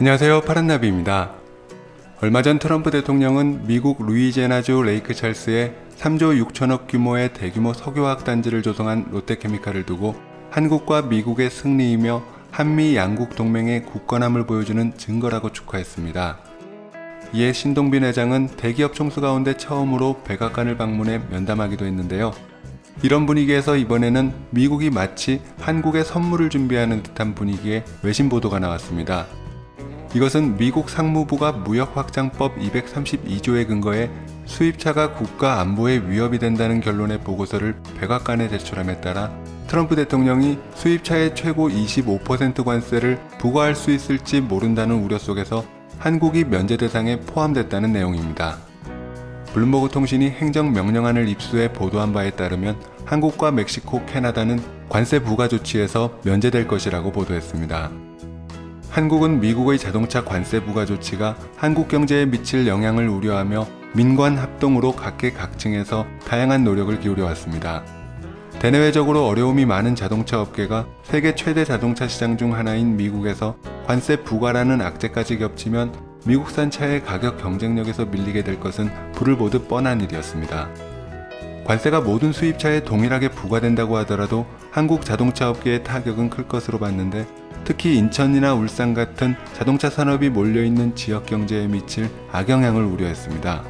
안녕하세요 파란나비입니다. 얼마 전 트럼프 대통령은 미국 루이제나주 레이크 찰스에 3조 6천억 규모의 대규모 석유화학 단지를 조성한 롯데케미칼을 두고 한국과 미국의 승리이며 한미 양국 동맹의 굳건함을 보여주는 증거라고 축하했습니다. 이에 신동빈 회장은 대기업 총수 가운데 처음으로 백악관을 방문해 면담하기도 했는데요. 이런 분위기에서 이번에는 미국이 마치 한국에 선물을 준비하는 듯한 분위기의 외신 보도가 나왔습니다. 이것은 미국 상무부가 무역확장법 232조에 근거해 수입차가 국가 안보에 위협이 된다는 결론의 보고서를 백악관에 제출함에 따라 트럼프 대통령이 수입차의 최고 25% 관세를 부과할 수 있을지 모른다는 우려 속에서 한국이 면제 대상에 포함됐다는 내용입니다. 블룸버그 통신이 행정명령안을 입수해 보도한 바에 따르면 한국과 멕시코, 캐나다는 관세 부과 조치에서 면제될 것이라고 보도했습니다. 한국은 미국의 자동차 관세 부과 조치가 한국 경제에 미칠 영향을 우려하며 민관 합동으로 각계각층에서 다양한 노력을 기울여 왔습니다. 대내외적으로 어려움이 많은 자동차 업계가 세계 최대 자동차 시장 중 하나인 미국에서 관세 부과라는 악재까지 겹치면 미국산 차의 가격 경쟁력에서 밀리게 될 것은 불을 보듯 뻔한 일이었습니다. 관세가 모든 수입차에 동일하게 부과된다고 하더라도 한국 자동차 업계의 타격은 클 것으로 봤는데 특히 인천이나 울산 같은 자동차 산업이 몰려있는 지역 경제에 미칠 악영향을 우려했습니다.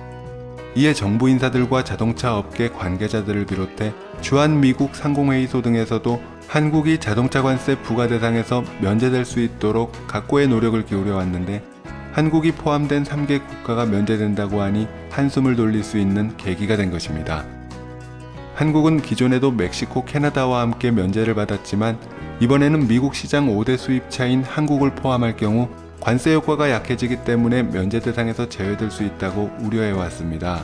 이에 정부 인사들과 자동차 업계 관계자들을 비롯해 주한 미국 상공회의소 등에서도 한국이 자동차 관세 부과 대상에서 면제될 수 있도록 각고의 노력을 기울여 왔는데 한국이 포함된 3개 국가가 면제된다고 하니 한숨을 돌릴 수 있는 계기가 된 것입니다. 한국은 기존에도 멕시코, 캐나다와 함께 면제를 받았지만 이번에는 미국 시장 5대 수입차인 한국을 포함할 경우 관세 효과가 약해지기 때문에 면제 대상에서 제외될 수 있다고 우려해 왔습니다.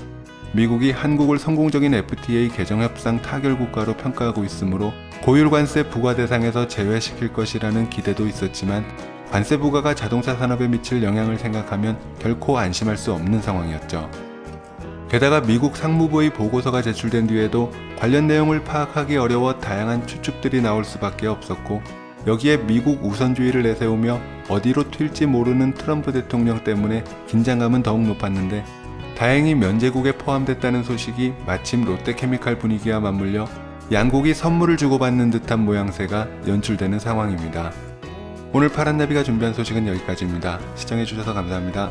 미국이 한국을 성공적인 FTA 개정 협상 타결 국가로 평가하고 있으므로 고율 관세 부과 대상에서 제외시킬 것이라는 기대도 있었지만 관세 부과가 자동차 산업에 미칠 영향을 생각하면 결코 안심할 수 없는 상황이었죠. 게다가 미국 상무부의 보고서가 제출된 뒤에도 관련 내용을 파악하기 어려워 다양한 추측들이 나올 수밖에 없었고 여기에 미국 우선주의를 내세우며 어디로 튈지 모르는 트럼프 대통령 때문에 긴장감은 더욱 높았는데 다행히 면제국에 포함됐다는 소식이 마침 롯데케미칼 분위기와 맞물려 양국이 선물을 주고받는 듯한 모양새가 연출되는 상황입니다. 오늘 파란나비가 준비한 소식은 여기까지입니다. 시청해주셔서 감사합니다.